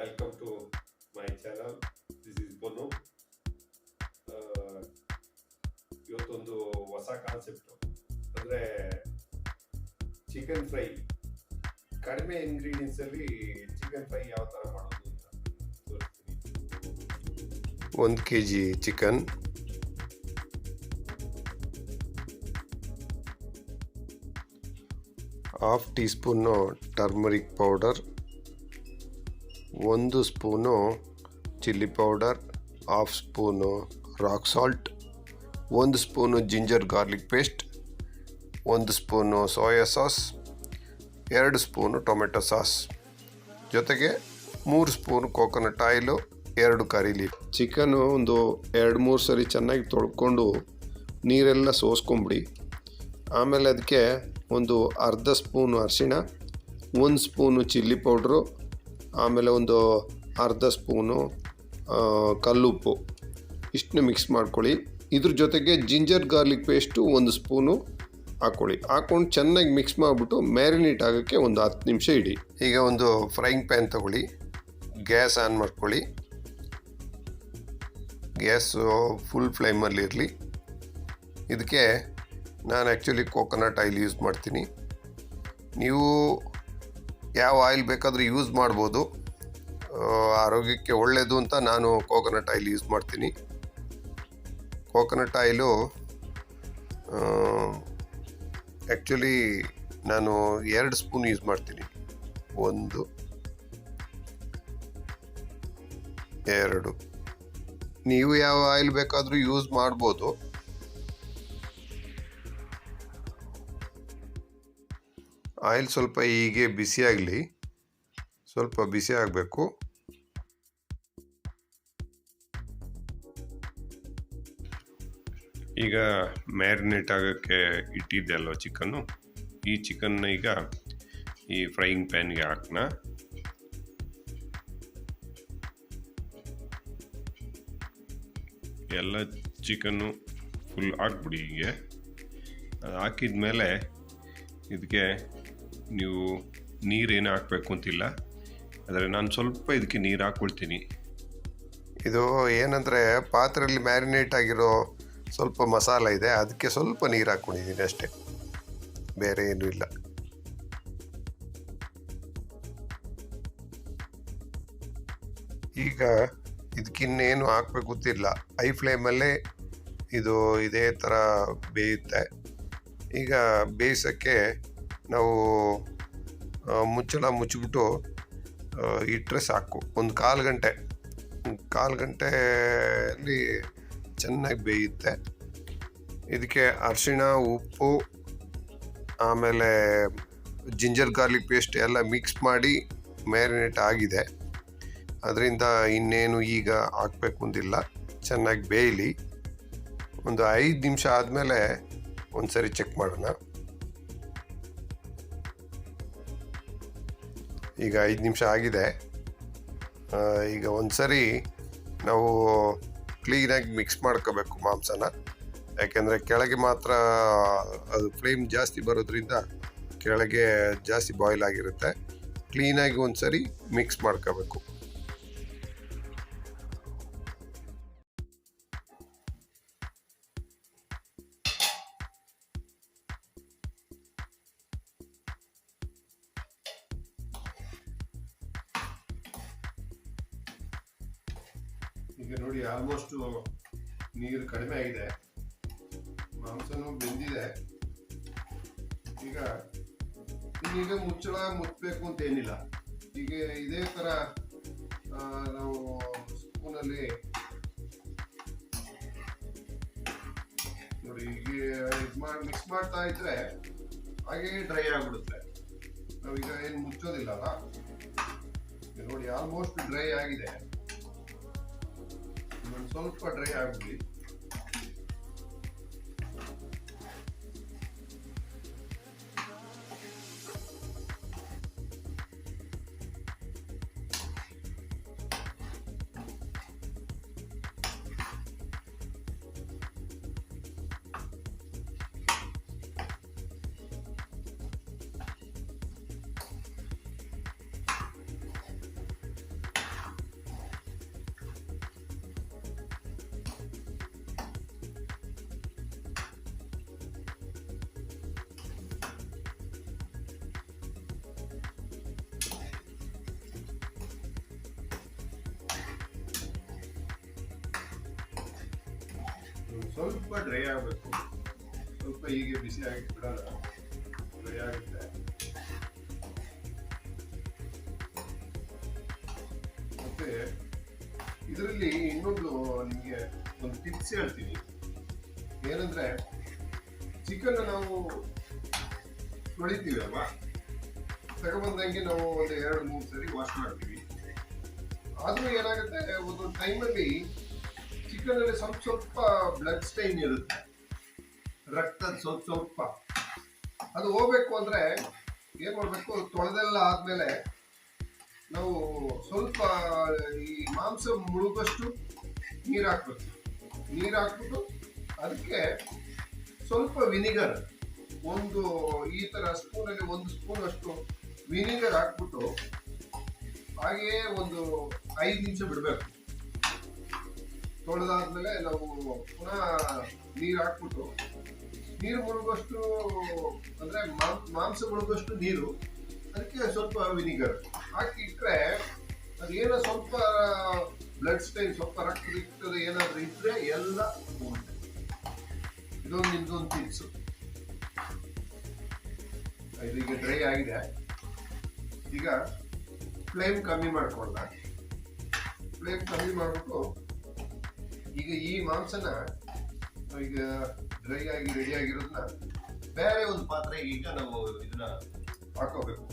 Welcome to my channel this is Bonnu ಇವತ್ತೊಂದು ಹೊಸ concept ಅಂದರೆ ಚಿಕನ್ ಫ್ರೈ ಕಡಿಮೆ ಇಂಗ್ರೀಡಿಯೆಂಟ್ಸಲ್ಲಿ ಚಿಕನ್ ಫ್ರೈ ಯಾವ ಥರ ಮಾಡೋದು ಅಂತ ತೋರಿಸ್ತೀನಿ. ಒಂದು K G chicken half teaspoon turmeric powder ಒಂದು spoon chilli powder, half spoon rock salt, ಒಂದು ಸ್ಪೂನು ಜಿಂಜರ್ ಗಾರ್ಲಿಕ್ ಪೇಸ್ಟ್, ಒಂದು ಸ್ಪೂನು ಸೋಯಾ ಸಾಸ್, ಎರಡು ಸ್ಪೂನು ಟೊಮೆಟೊ ಸಾಸ್. ಜೊತೆಗೆ ಮೂರು ಸ್ಪೂನ್ ಕೋಕೋನಟ್ ಆಯಿಲು, ಎರಡು ಕರಿ ಲೀಫ್. ಚಿಕನು ಒಂದು ಎರಡು ಮೂರು ಸರಿ ಚೆನ್ನಾಗಿ ತೊಳ್ಕೊಂಡು ನೀರೆಲ್ಲ ಸೋಸ್ಕೊಂಬಿಡಿ. ಆಮೇಲೆ ಅದಕ್ಕೆ ಒಂದು ಅರ್ಧ ಸ್ಪೂನು ಅರಿಶಿಣ, ಒಂದು ಸ್ಪೂನು ಚಿಲ್ಲಿ ಪೌಡ್ರು ಆಮೇಲೆ ಒಂದು ಅರ್ಧ ಸ್ಪೂನು ಕಲ್ಲುಪ್ಪು. ಇಷ್ಟನ್ನ ಮಿಕ್ಸ್ ಮಾಡ್ಕೊಳ್ಳಿ. ಇದ್ರ ಜೊತೆಗೆ ಜಿಂಜರ್ ಗಾರ್ಲಿಕ್ ಪೇಸ್ಟು ಒಂದು ಸ್ಪೂನು ಹಾಕ್ಕೊಳ್ಳಿ. ಹಾಕ್ಕೊಂಡು ಚೆನ್ನಾಗಿ ಮಿಕ್ಸ್ ಮಾಡಿಬಿಟ್ಟು ಮ್ಯಾರಿನೇಟ್ ಆಗೋಕ್ಕೆ ಒಂದು ಹತ್ತು ನಿಮಿಷ ಇಡಿ. ಈಗ ಒಂದು ಫ್ರೈಯಿಂಗ್ ಪ್ಯಾನ್ ತಗೊಳ್ಳಿ. ಗ್ಯಾಸ್ ಆನ್ ಮಾಡ್ಕೊಳ್ಳಿ. ಗ್ಯಾಸು ಫುಲ್ ಫ್ಲೇಮಲ್ಲಿ ಇರಲಿ. ಇದಕ್ಕೆ ನಾನು ಆ್ಯಕ್ಚುಲಿ ಕೋಕೋನಟ್ ಆಯಿಲ್ ಯೂಸ್ ಮಾಡ್ತೀನಿ. ನೀವು ಯಾವ ಆಯಿಲ್ ಬೇಕಾದರೂ ಯೂಸ್ ಮಾಡ್ಬೋದು. ಆರೋಗ್ಯಕ್ಕೆ ಒಳ್ಳೆಯದು ಅಂತ ನಾನು ಕೋಕೋನಟ್ ಆಯಿಲ್ ಯೂಸ್ ಮಾಡ್ತೀನಿ. ಕೋಕೋನಟ್ ಆಯಿಲು ಆ್ಯಕ್ಚುಲಿ ನಾನು ಎರಡು ಸ್ಪೂನ್ ಯೂಸ್ ಮಾಡ್ತೀನಿ. ಒಂದು, ಎರಡು. ನೀವು ಯಾವ ಆಯಿಲ್ ಬೇಕಾದರೂ ಯೂಸ್ ಮಾಡ್ಬೋದು. ಆಯಿಲ್ ಸ್ವಲ್ಪ ಹೀಗೆ ಬಿಸಿ ಆಗಲಿ, ಸ್ವಲ್ಪ ಬಿಸಿ ಆಗಬೇಕು. ಈಗ ಮ್ಯಾರಿನೇಟ್ ಆಗೋಕ್ಕೆ ಇಟ್ಟಿದ್ದೆ ಅಲ್ವ ಚಿಕನ್ನು? ಈ ಚಿಕನ್ನ ಈಗ ಈ ಫ್ರೈಯಿಂಗ್ ಪ್ಯಾನ್ಗೆ ಹಾಕೋಣ ಎಲ್ಲ ಚಿಕನ್ನು ಫುಲ್ ಹಾಕ್ಬಿಡಿ ಹೀಗೆ. ಅದು ಹಾಕಿದ ಮೇಲೆ ಇದಕ್ಕೆ ನೀವು ನೀರೇನು ಹಾಕಬೇಕು ಅಂತಿಲ್ಲ. ಆದರೆ ನಾನು ಸ್ವಲ್ಪ ಇದಕ್ಕೆ ನೀರು ಹಾಕ್ಕೊಳ್ತೀನಿ ಇದು ಏನಂದರೆ ಪಾತ್ರೆಯಲ್ಲಿ ಮ್ಯಾರಿನೇಟ್ ಆಗಿರೋ ಸ್ವಲ್ಪ ಮಸಾಲ ಇದೆ, ಅದಕ್ಕೆ ಸ್ವಲ್ಪ ನೀರು ಹಾಕ್ಕೊಂಡಿದ್ದೀನಿ ಅಷ್ಟೇ. ಬೇರೆ ಏನೂ ಇಲ್ಲ. ಈಗ ಇದಕ್ಕಿನ್ನೇನು ಹಾಕಬೇಕು ಗೊತ್ತಿಲ್ಲ. ಐ ಫ್ಲೇಮಲ್ಲೇ ಇದು ಇದೇ ಥರ ಬೇಯುತ್ತೆ. ಈಗ ಬೇಯಿಸೋಕ್ಕೆ ನಾವು ಮುಚ್ಚಳ ಮುಚ್ಚಿಬಿಟ್ಟು ಇಟ್ಟರೆ ಸಾಕು ಒಂದು ಕಾಲು ಗಂಟೆ. ಕಾಲು ಗಂಟೆಯಲ್ಲಿ ಚೆನ್ನಾಗಿ ಬೇಯುತ್ತೆ. ಇದಕ್ಕೆ ಅರಿಶಿಣ, ಉಪ್ಪು, ಆಮೇಲೆ ಜಿಂಜರ್ ಗಾರ್ಲಿಕ್ ಪೇಸ್ಟ್ ಎಲ್ಲ ಮಿಕ್ಸ್ ಮಾಡಿ ಮ್ಯಾರಿನೇಟ್ ಆಗಿದೆ. ಅದರಿಂದ ಇನ್ನೇನು ಈಗ ಹಾಕ್ಬೇಕು ಅಂತಿಲ್ಲ ಚೆನ್ನಾಗಿ ಬೇಯಲಿ. ಒಂದು ಐದು ನಿಮಿಷ ಆದಮೇಲೆ ಒಂದು ಸರಿ ಚೆಕ್ ಮಾಡೋಣ. ಈಗ ಐದು ನಿಮಿಷ ಆಗಿದೆ. ಈಗ ಒಂದು ಸರಿ ನಾವು ಕ್ಲೀನಾಗಿ ಮಿಕ್ಸ್ ಮಾಡ್ಕೋಬೇಕು ಮಾಂಸನ. ಯಾಕೆಂದರೆ ಕೆಳಗೆ ಮಾತ್ರ ಅದು ಫ್ಲೇಮ್ ಜಾಸ್ತಿ ಬರೋದ್ರಿಂದ ಕೆಳಗೆ ಜಾಸ್ತಿ ಬಾಯ್ಲ್ ಆಗಿರುತ್ತೆ. ಕ್ಲೀನಾಗಿ ಒಂದು ಸರಿ ಮಿಕ್ಸ್ ಮಾಡ್ಕೋಬೇಕು. ಈಗ ನೋಡಿ ಆಲ್ಮೋಸ್ಟ್ ನೀರು ಕಡಿಮೆ ಆಗಿದೆ. ಮಾಂಸನೂ ಬೆಂದಿದೆ. ಈಗ ಈಗ ಮುಚ್ಚಳ ಮುಚ್ಚಬೇಕು ಅಂತ ಏನಿಲ್ಲ. ಈಗ ಇದೇ ಆ, ನಾವು ಸ್ಪೂನಲ್ಲಿ ನೋಡಿ ಈಗ ಇದು ಮಾಡಿ ಮಿಕ್ಸ್ ಮಾಡ್ತಾ ಇದ್ರೆ ಹಾಗೆ ಡ್ರೈ ಆಗಿಬಿಡುತ್ತೆ. ನಾವೀಗ ಏನು ಮುಚ್ಚೋದಿಲ್ಲ ಅಲ್ಲ ನೋಡಿ ಆಲ್ಮೋಸ್ಟ್ ಡ್ರೈ ಆಗಿದೆ. ಇನ್ನೊಂದು ಸ್ವಲ್ಪ ಡ್ರೈ ಆಗ್ಬಿಡಿ ಸ್ವಲ್ಪ ಡ್ರೈ ಆಗಬೇಕು. ಸ್ವಲ್ಪ ಹೀಗೆ ಬಿಸಿ ಆಗಿ ಡ್ರೈ ಆಗುತ್ತೆ. ಮತ್ತೆ ಇದರಲ್ಲಿ ಇನ್ನೊಂದು ನಿಮಗೆ ಒಂದು ಟಿಪ್ಸ್ ಹೇಳ್ತೀನಿ. ಏನಂದ್ರೆ ಚಿಕನ್ ನಾವು ತೊಳಿತೀವಿ ಅಲ್ವಾ? ತಗೊಬಂದಂಗೆ ನಾವು ಒಂದು ಎರಡು ಮೂರು ಸರಿ ವಾಶ್ ಮಾಡ್ತೀವಿ. ಆದರೂ ಏನಾಗುತ್ತೆ, ಒಂದೊಂದು ಟೈಮಲ್ಲಿ ಚಿಕನ್ ಅಲ್ಲಿ ಸ್ವಲ್ಪ ಸ್ವಲ್ಪ ಬ್ಲಡ್ ಸ್ಟೈನ್ ಇರುತ್ತೆ. ರಕ್ತದ ಸ್ವಲ್ಪ ಸ್ವಲ್ಪ. ಅದು ಹೋಗ್ಬೇಕು ಅಂದ್ರೆ ಏನು ಮಾಡಬೇಕು? ತೊಳೆದೆಲ್ಲ ಆದ್ಮೇಲೆ ನಾವು ಸ್ವಲ್ಪ ಈ ಮಾಂಸ ಮುಳುಗಷ್ಟು ನೀರು ಹಾಕ್ಬೇಕು. ನೀರು ಹಾಕ್ಬಿಟ್ಟು ಅದಕ್ಕೆ ಸ್ವಲ್ಪ ವಿನಿಗರ್. ಒಂದು ಈ ತರ ಸ್ಪೂನಲ್ಲಿ ಒಂದು ಸ್ಪೂನ್ ಅಷ್ಟು ವಿನಿಗರ್ ಹಾಕ್ಬಿಟ್ಟು ಹಾಗೆಯೇ ಒಂದು ಐದು ನಿಮಿಷ ಬಿಡಬೇಕು. ತೊಳೆದಾದ್ಮೇಲೆ ನಾವು ಪುನಃ ನೀರು ಹಾಕ್ಬಿಟ್ಟು, ನೀರು ಮುಳುಗೋಷ್ಟು, ಅಂದ್ರೆ ಮಾಂಸ ಮುಳುಗೋಷ್ಟು ನೀರು, ಅದಕ್ಕೆ ಸ್ವಲ್ಪ ವಿನಿಗರ್. ಹಾಕಿ ಇಟ್ಟರೆ ಅದೇನೋ ಸ್ವಲ್ಪ ಬ್ಲಡ್ ಸ್ಟೈನ್ ಸ್ವಲ್ಪ ರಕ್ತ ರಕ್ತದ ಏನಾದ್ರೂ ಇದ್ರೆ ಎಲ್ಲ ಇದೊಂದು ಇದೊಂದು ಟಿಪ್ಸ್ ಇದೀಗ ಡ್ರೈ ಆಗಿದೆ. ಈಗ ಫ್ಲೇಮ್ ಕಮ್ಮಿ ಮಾಡ್ಕೊಂಡ ಫ್ಲೇಮ್ ಕಮ್ಮಿ ಮಾಡ್ಬಿಟ್ಟು ಈಗ ಈ ಮಾಂಸನ ಈಗ ಡ್ರೈ ಆಗಿ ರೆಡಿ ಆಗಿರೋದನ್ನ ಬೇರೆ ಒಂದು ಪಾತ್ರೆಗೆ ಈಗ ನಾವು ಇದನ್ನ ಹಾಕೋಬೇಕು.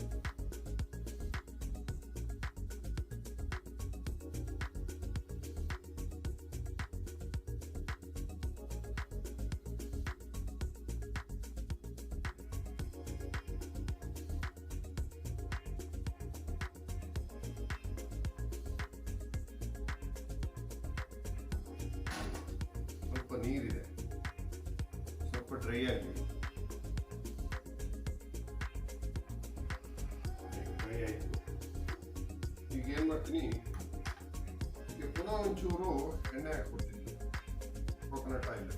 ಸ್ವಲ್ಪ ನೀರಿದೆ. ಸ್ವಲ್ಪ ಡ್ರೈ ಆಗಿ. ಡ್ರೈ ಆಯಿತು. ಈಗ ಏನು ಮಾಡ್ತೀನಿ? ಈಗ ಪುನಃ ಒಂಚೂರು ಎಣ್ಣೆ ಹಾಕ್ಬಿಡ್ತೀನಿ ಕೋಕೋನಟ್ ಆಯಿಲ್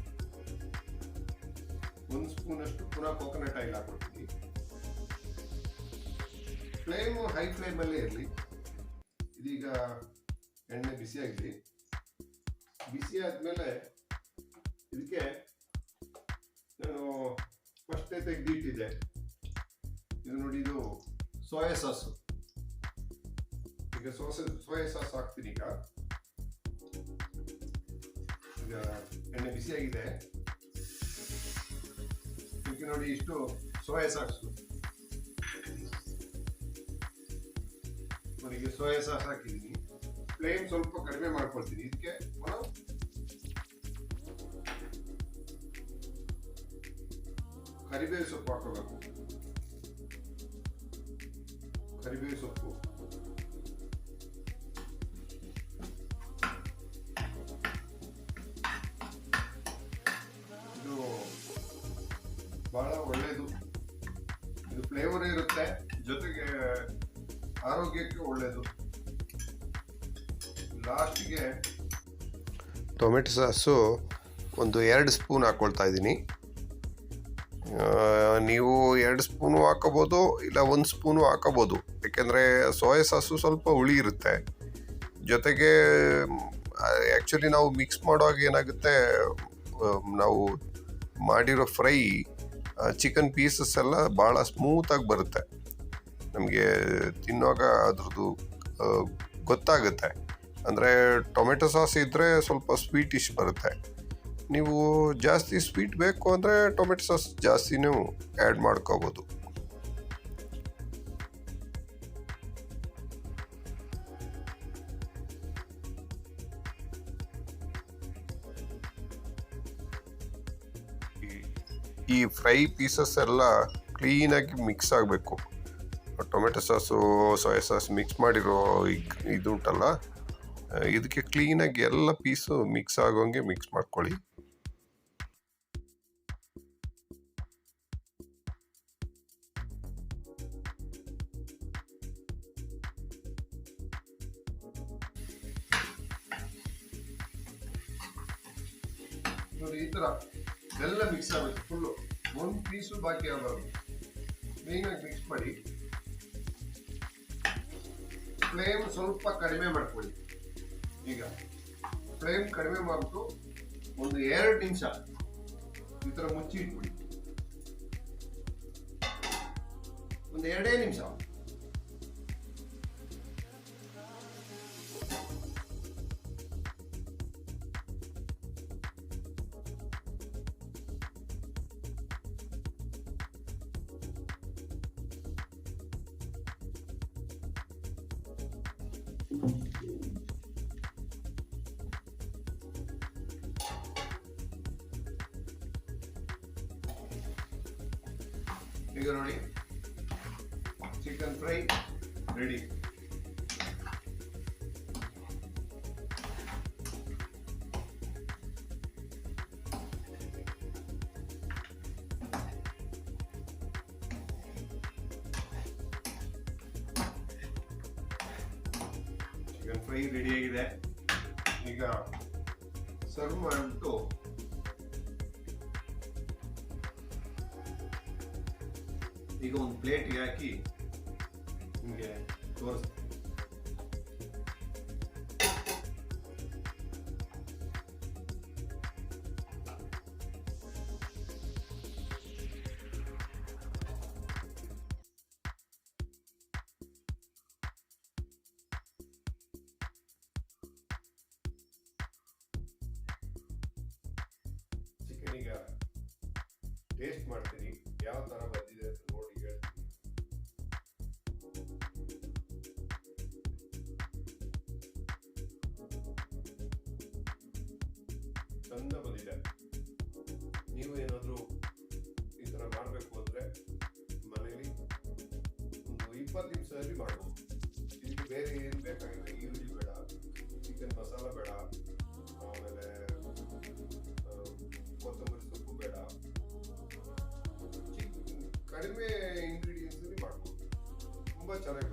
ಒಂದು ಸ್ಪೂನ್ ಅಷ್ಟು ಪುನಃ ಕೋಕೋನಟ್ ಆಯಿಲ್ ಹಾಕ್ಬಿಡ್ತೀನಿ ಫ್ಲೇಮು ಹೈ ಫ್ಲೇಮಲ್ಲೇ ಇರಲಿ. ಇದೀಗ ಎಣ್ಣೆ ಬಿಸಿ ಆಗಲಿ ಬಿಸಿ ಆದಮೇಲೆ ಇದಕ್ಕೆ ನಾನು ಫಸ್ಟೇ ತೆಗೆದಿಟ್ಟಿದ್ದೆ. ಇದು ನೋಡಿ, ಇದು ಸೋಯಾ ಸಾಸು. ಈಗ ಸೋಸ, ಸೋಯಾ ಸಾಸ್ ಹಾಕ್ತೀನಿ ಈಗ. ಈಗ ಎಣ್ಣೆ ಬಿಸಿಯಾಗಿದೆ. ಇದಕ್ಕೆ ನೋಡಿ ಇಷ್ಟು ಸೋಯಾ ಸಾಸು. ನೋಡಿ, ಈಗ ಸೋಯಾ ಸಾಸ್ ಹಾಕಿದ್ದೀನಿ. ಫ್ಲೇಮ್ ಸ್ವಲ್ಪ ಕಡಿಮೆ ಮಾಡ್ಕೊಳ್ತೀನಿ. ಇದಕ್ಕೆ ಕರಿಬೇವು ಸೊಪ್ಪು ಹಾಕೋಬೇಕು ಕರಿಬೇವು ಸೊಪ್ಪು. ಇದು ಬಹಳ ಒಳ್ಳೆಯದು ಇದು ಫ್ಲೇವರ್ ಇರುತ್ತೆ. ಜೊತೆಗೆ ಆರೋಗ್ಯಕ್ಕೆ ಒಳ್ಳೆಯದು ಲಾಸ್ಟಿಗೆ ಟೊಮೆಟೊ ಸಾಸು ಒಂದು ಎರಡು ಸ್ಪೂನ್ ಹಾಕ್ಕೊಳ್ತಾ ಇದ್ದೀನಿ. ನೀವು ಎರಡು ಸ್ಪೂನು ಹಾಕೋಬೋದು ಇಲ್ಲ ಒಂದು ಸ್ಪೂನು ಹಾಕೋಬೋದು. ಯಾಕೆಂದರೆ ಸೋಯಾ ಸಾಸು ಸ್ವಲ್ಪ ಹುಳಿ ಇರುತ್ತೆ. ಜೊತೆಗೆ ಆ್ಯಕ್ಚುಲಿ ನಾವು ಮಿಕ್ಸ್ ಮಾಡುವಾಗ ಏನಾಗುತ್ತೆ ನಾವು ಮಾಡಿರೋ ಫ್ರೈ ಚಿಕನ್ ಪೀಸಸ್ ಎಲ್ಲ ಭಾಳ ಸ್ಮೂತಾಗಿ ಬರುತ್ತೆ. ನಮಗೆ ತಿನ್ನುವಾಗ ಅದ್ರದ್ದು ಗೊತ್ತಾಗುತ್ತೆ. ಅಂದರೆ ಟೊಮೆಟೊ ಸಾಸ್ ಇದ್ದರೆ ಸ್ವಲ್ಪ ಸ್ವೀಟಿಶ್ ಬರುತ್ತೆ. ನೀವು ಜಾಸ್ತಿ ಸ್ವೀಟ್ ಬೇಕು ಅಂದರೆ ಟೊಮೆಟೊ ಸಾಸ್ ಜಾಸ್ತಿನೂ ಆ್ಯಡ್ ಮಾಡ್ಕೋಬೋದು. ಈ- ಫ್ರೈ ಪೀಸಸ್ ಎಲ್ಲ ಕ್ಲೀನಾಗಿ ಮಿಕ್ಸ್ ಆಗಬೇಕು. Tomato sauce soya sauce mix ಮಾಡಿರೋ ಇದು ಉಂಟಲ್ಲ ಇದಕ್ಕೆ ಕ್ಲೀನಾಗಿ ಎಲ್ಲ ಪೀಸು ಮಿಕ್ಸ್ ಆಗೋಂಗೆ ಮಿಕ್ಸ್ ಮಾಡ್ಕೊಳ್ಳಿ. ನೋಡಿ, ಈ ಥರ ಬೆಲ್ಲ ಮಿಕ್ಸ್ ಆಗಬೇಕು ಫುಲ್ಲು ಒಂದು ಪೀಸು ಬಾಕಿ ಆಗಬಾರ್ದು ಮೇಯ್ನಾಗಿ ಮಿಕ್ಸ್ ಮಾಡಿ ಫ್ಲೇಮ್ ಸ್ವಲ್ಪ ಕಡಿಮೆ ಮಾಡ್ಕೊಳ್ಳಿ. ಈಗ ಫ್ಲೇಮ್ ಕಡಿಮೆ ಮಾಡಿಬಿಟ್ಟು ಒಂದು ಎರಡು ನಿಮಿಷ ಈ ಥರ ಮುಚ್ಚಿ ಇಟ್ಬಿಡಿ ಒಂದು ಎರಡೇ ನಿಮಿಷ. ಈಗ ನೋಡಿ. Chicken fry ready chicken fry ರೆಡಿಯಾಗಿದೆ ಈಗ ಸರ್ವ್ ಮಾಡಿಬಿಟ್ಟು ಈಗ ಒಂದು ಪ್ಲೇಟ್ಗೆ ಹಾಕಿ ನಿಮಗೆ ತೋರಿಸ್ತೀನಿ ಚಿಕನ್ ಈಗ ಟೇಸ್ಟ್ ಮಾಡ್ತೀನಿ. ಯಾವ ಥರ ಬಂದಿದೆ ಚಂದ ಬಂದಿದೆ ನೀವು ಏನಾದರೂ ಈ ಥರ ಮಾಡಬೇಕು ಅಂದರೆ ಮನೇಲಿ ಒಂದು ಇಪ್ಪತ್ತು ನಿಮಿಷದಲ್ಲಿ ಮಾಡ್ಬೋದು. ಇದಕ್ಕೆ ಬೇರೆ ಏನು ಬೇಕಾಗಿಲ್ಲ, ಈರುಳ್ಳಿ ಬೇಡ ಚಿಕನ್ ಮಸಾಲ ಬೇಡ, ಆಮೇಲೆ ಕೊತ್ತಂಬರಿ ಸೊಪ್ಪು ಬೇಡ. ಕಡಿಮೆ ಇಂಗ್ರೀಡಿಯೆಂಟ್ಸಲ್ಲಿ ಮಾಡ್ಬೋದು. ತುಂಬ ಚೆನ್ನಾಗಿ